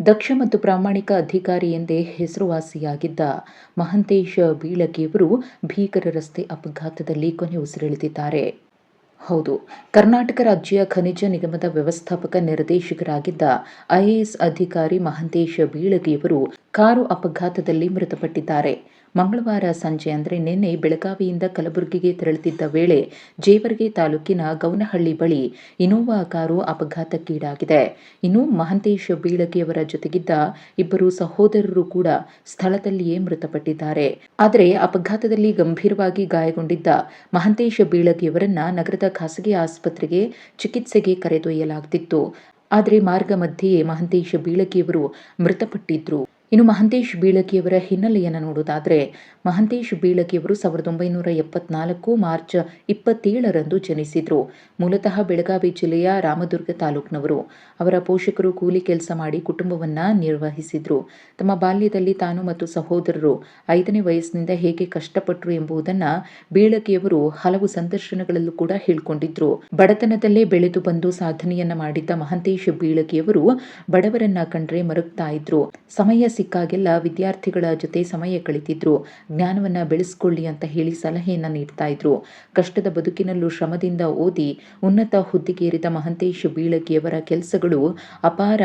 ದಕ್ಷ ಮತ್ತು ಪ್ರಾಮಾಣಿಕ ಅಧಿಕಾರಿ ಎಂದೇ ಹೆಸರುವಾಸಿಯಾಗಿದ್ದ ಮಹಂತೇಶ ಬೀಳಗಿಯವರು ಭೀಕರ ರಸ್ತೆ ಅಪಘಾತದಲ್ಲಿ ಕೊನೆಯುಸಿರೆಳೆದಿದ್ದಾರೆ ಹೌದು, ಕರ್ನಾಟಕ ರಾಜ್ಯ ಖನಿಜ ನಿಗಮದ ವ್ಯವಸ್ಥಾಪಕ ನಿರ್ದೇಶಕರಾಗಿದ್ದ ಐಎಎಸ್ ಅಧಿಕಾರಿ ಮಹಂತೇಶ ಬೀಳಗಿಯವರು ಕಾರು ಅಪಘಾತದಲ್ಲಿ ಮೃತಪಟ್ಟಿದ್ದಾರೆ. ಮಂಗಳವಾರ ಸಂಜೆ ಅಂದರೆ ನಿನ್ನೆ ಬೆಳಗಾವಿಯಿಂದ ಕಲಬುರಗಿಗೆ ತೆರಳುತ್ತಿದ್ದ ವೇಳೆ ಜೇವರ್ಗಿ ತಾಲೂಕಿನ ಗೌನಹಳ್ಳಿ ಬಳಿ ಇನೋವಾ ಕಾರು ಅಪಘಾತಕ್ಕೀಡಾಗಿದೆ. ಇನ್ನು ಮಹಂತೇಶ ಬೀಳಗಿಯವರ ಜೊತೆಗಿದ್ದ ಇಬ್ಬರು ಸಹೋದರರು ಕೂಡ ಸ್ಥಳದಲ್ಲಿಯೇ ಮೃತಪಟ್ಟಿದ್ದಾರೆ. ಆದರೆ ಅಪಘಾತದಲ್ಲಿ ಗಂಭೀರವಾಗಿ ಗಾಯಗೊಂಡಿದ್ದ ಮಹಂತೇಶ ಬೀಳಗಿಯವರನ್ನ ನಗರದ ಖಾಸಗಿ ಆಸ್ಪತ್ರೆಗೆ ಚಿಕಿತ್ಸೆಗೆ ಕರೆದೊಯ್ಯಲಾಗುತ್ತಿತ್ತು ಆದರೆ ಮಾರ್ಗ ಮಧ್ಯೆಯೇ ಮಹಂತೇಶ ಬೀಳಗಿಯವರು ಮೃತಪಟ್ಟಿದ್ರು. ಇನ್ನು ಮಹಂತೇಶ್ ಬೀಳಗಿಯವರ ಹಿನ್ನೆಲೆಯನ್ನು ನೋಡೋದಾದರೆ ಮಹಂತೇಶ್ ಬೀಳಗಿಯವರು ಸಾವಿರದ ಒಂಬೈನೂರ ಎಪ್ಪತ್ನಾಲ್ಕು ಮಾರ್ಚ್ ಇಪ್ಪತ್ತೇಳರಂದು ಜನಿಸಿದ್ರು. ಮೂಲತಃ ಬೆಳಗಾವಿ ಜಿಲ್ಲೆಯ ರಾಮದುರ್ಗ ತಾಲೂಕಿನವರು. ಅವರ ಪೋಷಕರು ಕೂಲಿ ಕೆಲಸ ಮಾಡಿ ಕುಟುಂಬವನ್ನ ನಿರ್ವಹಿಸಿದ್ರು. ತಮ್ಮ ಬಾಲ್ಯದಲ್ಲಿ ತಾನು ಮತ್ತು ಸಹೋದರರು ಐದನೇ ವಯಸ್ಸಿನಿಂದ ಹೇಗೆ ಕಷ್ಟಪಟ್ಟರು ಎಂಬುದನ್ನ ಬೀಳಗಿಯವರು ಹಲವು ಸಂದರ್ಶನಗಳಲ್ಲೂ ಕೂಡ ಹೇಳ್ಕೊಂಡಿದ್ರು. ಬಡತನದಲ್ಲೇ ಬೆಳೆದು ಬಂದು ಸಾಧನೆಯನ್ನ ಮಾಡಿದ್ದ ಮಹಂತೇಶ್ ಬೀಳಗಿಯವರು ಬಡವರನ್ನ ಕಂಡ್ರೆ ಮರುಗ್ತಾ ಇದ್ರು. ಸಮಯ ಸಿಕ್ಕಾಗೆಲ್ಲ ವಿದ್ಯಾರ್ಥಿಗಳ ಜೊತೆ ಸಮಯ ಕಳಿತಿದ್ರು. ಜ್ಞಾನವನ್ನ ಬೆಳೆಸ್ಕೊಳ್ಳಿ ಅಂತ ಹೇಳಿ ಸಲಹೆಯನ್ನ ನೀಡ್ತಾ ಇದ್ರು. ಕಷ್ಟದ ಬದುಕಿನಲ್ಲೂ ಶ್ರಮದಿಂದ ಓದಿ ಉನ್ನತ ಹುದ್ದೆಗೇರಿದ ಮಹಂತೇಶ್ ಬೀಳಗಿಯವರ ಕೆಲಸಗಳು ಅಪಾರ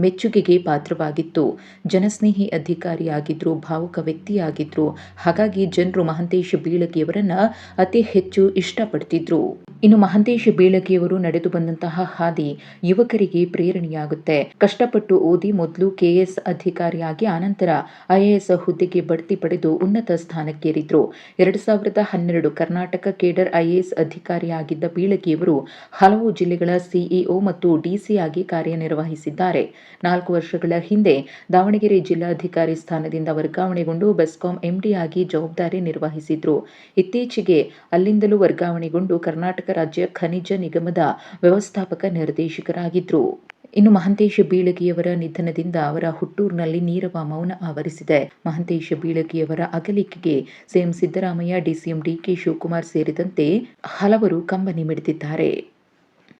ಮೆಚ್ಚುಗೆಗೆ ಪಾತ್ರವಾಗಿತ್ತು. ಜನಸ್ನೇಹಿ ಅಧಿಕಾರಿಯಾಗಿದ್ರು, ಭಾವುಕ ವ್ಯಕ್ತಿಯಾಗಿದ್ರು. ಹಾಗಾಗಿ ಜನರು ಮಹಂತೇಶ್ ಬೀಳಗಿಯವರನ್ನ ಅತಿ ಹೆಚ್ಚು ಇಷ್ಟಪಡ್ತಿದ್ರು. ಇನ್ನು ಮಹಂತೇಶ ಬೀಳಗಿಯವರು ನಡೆದು ಬಂದಂತಹ ಹಾದಿ ಯುವಕರಿಗೆ ಪ್ರೇರಣೆಯಾಗುತ್ತೆ. ಕಷ್ಟಪಟ್ಟು ಓದಿ ಮೊದಲು ಕೆಎಸ್ ಅಧಿಕಾರಿಯಾಗಿ ಆನಂತರ ಐಎಎಸ್ ಹುದ್ದೆಗೆ ಬಡ್ತಿ ಪಡೆದು ಉನ್ನತ ಸ್ಥಾನಕ್ಕೇರಿದ್ರು. ಎರಡು ಸಾವಿರದ ಹನ್ನೆರಡು ಕರ್ನಾಟಕ ಕೇಡರ್ ಐಎಎಸ್ ಅಧಿಕಾರಿಯಾಗಿದ್ದ ಬೀಳಗಿಯವರು ಹಲವು ಜಿಲ್ಲೆಗಳ ಸಿಇಒ ಮತ್ತು ಡಿಸಿ ಆಗಿ ಕಾರ್ಯನಿರ್ವಹಿಸಿದ್ದಾರೆ. ನಾಲ್ಕು ವರ್ಷಗಳ ಹಿಂದೆ ದಾವಣಗೆರೆ ಜಿಲ್ಲಾಧಿಕಾರಿ ಸ್ಥಾನದಿಂದ ವರ್ಗಾವಣೆಗೊಂಡು ಬೆಸ್ಕಾಂ ಎಂಡಿ ಆಗಿ ಜವಾಬ್ದಾರಿ ನಿರ್ವಹಿಸಿದ್ರು. ಇತ್ತೀಚೆಗೆ ಅಲ್ಲಿಂದಲೂ ವರ್ಗಾವಣೆಗೊಂಡು ಕರ್ನಾಟಕ ರಾಜ್ಯ ಖನಿಜ ನಿಗಮದ ವ್ಯವಸ್ಥಾಪಕ ನಿರ್ದೇಶಕರಾಗಿದ್ದರು ಇನ್ನು ಮಹಂತೇಶ ಬೀಳಗಿಯವರ ನಿಧನದಿಂದ ಅವರ ಹುಟ್ಟೂರಿನಲ್ಲಿ ನೀರವ ಮೌನ ಆವರಿಸಿದೆ. ಮಹಂತೇಶ ಬೀಳಗಿಯವರ ಅಗಲಿಕೆಗೆ CM Siddaramaiah, DCM DK Shivakumar ಸೇರಿದಂತೆ ಹಲವರು ಕಂಬನಿ ಮಿಡಿದಿದ್ದಾರೆ.